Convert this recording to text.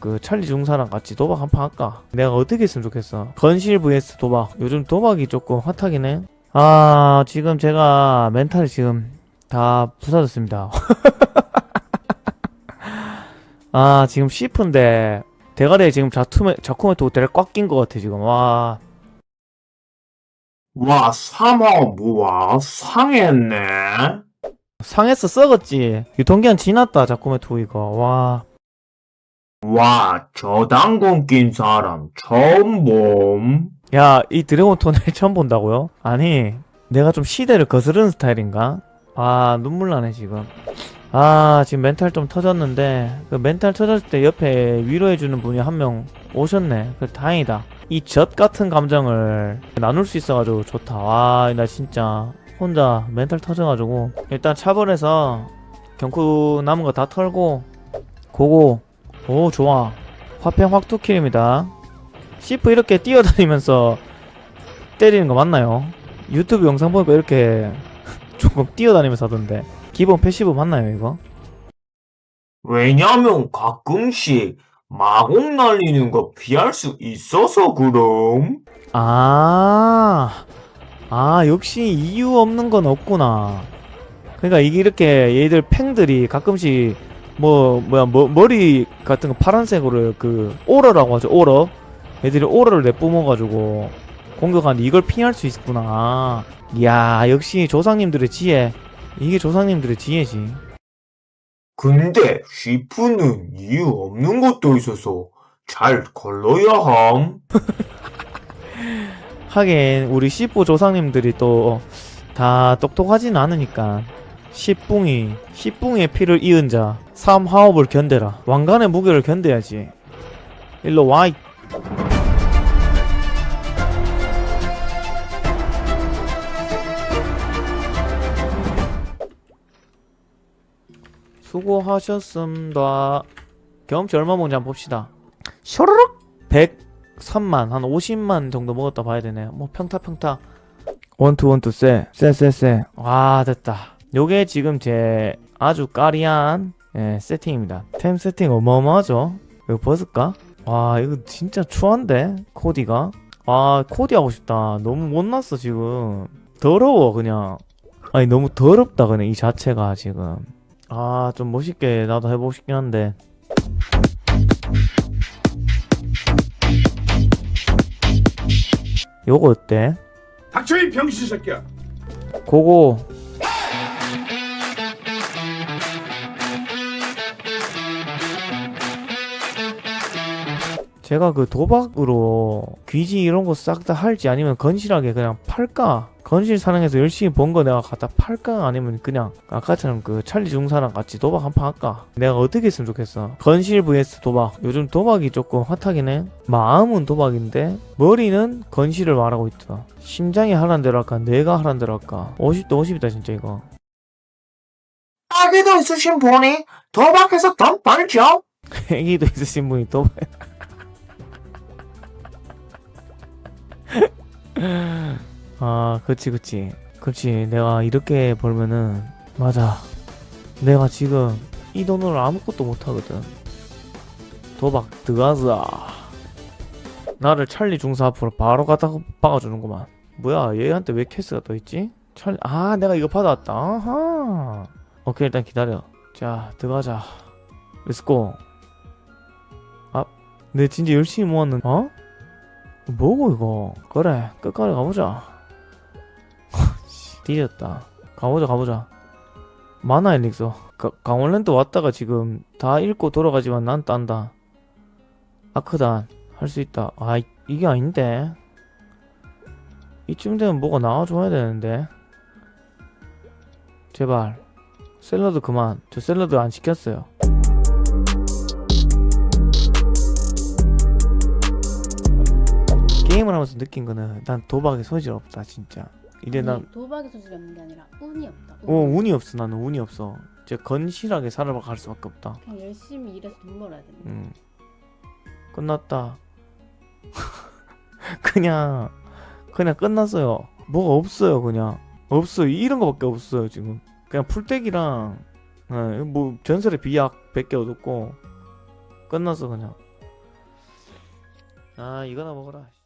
그 찰리 중사랑 같이 도박 한 판 할까? 내가 어떻게 했으면 좋겠어? 건실 vs 도박. 요즘 도박이 조금 핫하긴 해. 아, 지금 제가 멘탈이 지금 다 부사졌습니다. 아, 지금 시프인데 대가리에 지금 자투메, 자쿠메토 대를 꽉낀 것 같아, 지금. 와. 와, 삼호 뭐야? 상했네. 상했어, 썩었지. 유통기한 지났다, 자쿠메토 이거. 와. 와, 저당근 낀 사람 처음 봄. 야, 이 드래곤 톤을 처음 본다고요? 아니, 내가 좀 시대를 거스르는 스타일인가? 아, 눈물 나네, 지금. 아, 지금 멘탈 좀 터졌는데, 그 멘탈 터졌을 때 옆에 위로해주는 분이 한 명 오셨네. 그 다행이다. 이 젖 같은 감정을 나눌 수 있어가지고 좋다. 와, 나 진짜 혼자 멘탈 터져가지고. 일단 차벌해서 경쿠 남은 거 다 털고, 고고. 오, 좋아. 화평 확투킬입니다. 시프 이렇게 뛰어다니면서 때리는 거 맞나요? 유튜브 영상 보니까 이렇게 조금 뛰어다니면서 하던데 기본 패시브 맞나요 이거? 왜냐면 가끔씩 마공 날리는 거 피할 수 있어서 그럼. 아, 아 역시 이유 없는 건 없구나. 그러니까 이게 이렇게 얘들 팽들이 가끔씩 뭐 뭐야 뭐, 머리 같은 거 파란색으로 그 오러라고 하죠 오러. 애들이 오러를 내뿜어가지고 공격하는데 이걸 피할 수 있구나. 이야 역시 조상님들의 지혜. 이게 조상님들의 지혜지. 근데 쉬프는 이유 없는 것도 있어서 잘 걸러야 함. 하긴 우리 시부 조상님들이 또 다 똑똑하진 않으니까 시뿡이 시뿡의 피를 이은 자 삼하업을 견뎌라. 왕관의 무게를 견뎌야지. 일로 와이. 수고하셨습니다. 경험치 얼마 먹는지 한번 봅시다. 쇼르륵! 103만 한 50만 정도 먹었다 봐야 되네. 뭐 평타 평타. 원투 원투 쎄쎄쎄쎄 와 됐다 요게 지금 제 아주 까리한 예, 세팅입니다. 템 세팅 어마어마하죠? 이거 벗을까? 와 이거 진짜 추한데 코디가? 아 코디 하고 싶다. 너무 못났어 지금. 더러워 그냥. 아니 너무 더럽다 그냥 이 자체가 지금. 아 좀 멋있게 나도 해보고 싶긴 한데. 요거 어때? 닥쳐 이 병신 새끼야. 고고 제가 그 도박으로 귀지 이런 거 싹 다 할지 아니면 건실하게 그냥 팔까? 건실 사랑해서 열심히 번 거 내가 갖다 팔까? 아니면 그냥 아까처럼 그 찰리 중사랑 같이 도박 한 판 할까? 내가 어떻게 했으면 좋겠어? 건실 vs 도박. 요즘 도박이 조금 핫하긴 해. 마음은 도박인데 머리는 건실을 말하고 있다. 심장이 하란 대로 할까? 내가 하란 대로 할까? 50대 50이다 진짜 이거. 아기도 있으신 분이 도박해서 돈 벌죠. 애기도 있으신 분이 도박. 아, 그치, 그치. 그치. 내가 이렇게 벌면은, 맞아. 내가 지금 이 돈으로 아무것도 못하거든. 도박 들어가자. 나를 찰리 중사 앞으로 바로 갖다 박아주는구만. 뭐야, 얘한테 왜 캐스가 떠있지? 찰리, 아, 내가 이거 받아왔다. 아하. 오케이, 일단 기다려. 자, 들어가자. 렛츠고. 아, 내 진짜 열심히 모았는, 어? 뭐고 이거? 그래 끝까지 가보자. 씨, 뒤졌다. 가보자 가보자. 만화 엘릭서. 가, 강원랜드 왔다가 지금 다 읽고 돌아가지만 난 딴다. 아크단 할 수 있다. 아 이- 이게 아닌데. 이쯤 되면 뭐가 나와줘야 되는데. 제발. 샐러드 그만. 저 샐러드 안 시켰어요 게임을 하면서 느낀 거는 난 도박에 소질 없다 진짜. 이제 난 아니, 도박에 소질이 없는 게 아니라 운이 없다. 어, 운이 없어 나는 운이 없어. 이제 건실하게 살아갈 수밖에 없다. 그냥 열심히 일해서 돈 벌어야 거. 음. 끝났다. 그냥 그냥 끝났어요. 뭐가 없어요 그냥. 없어요. 이런 거밖에 없어요 지금. 그냥 풀떼기랑 예, 뭐 전설의 비약 100개 얻었고 끝났어 그냥. 아 이거나 먹어라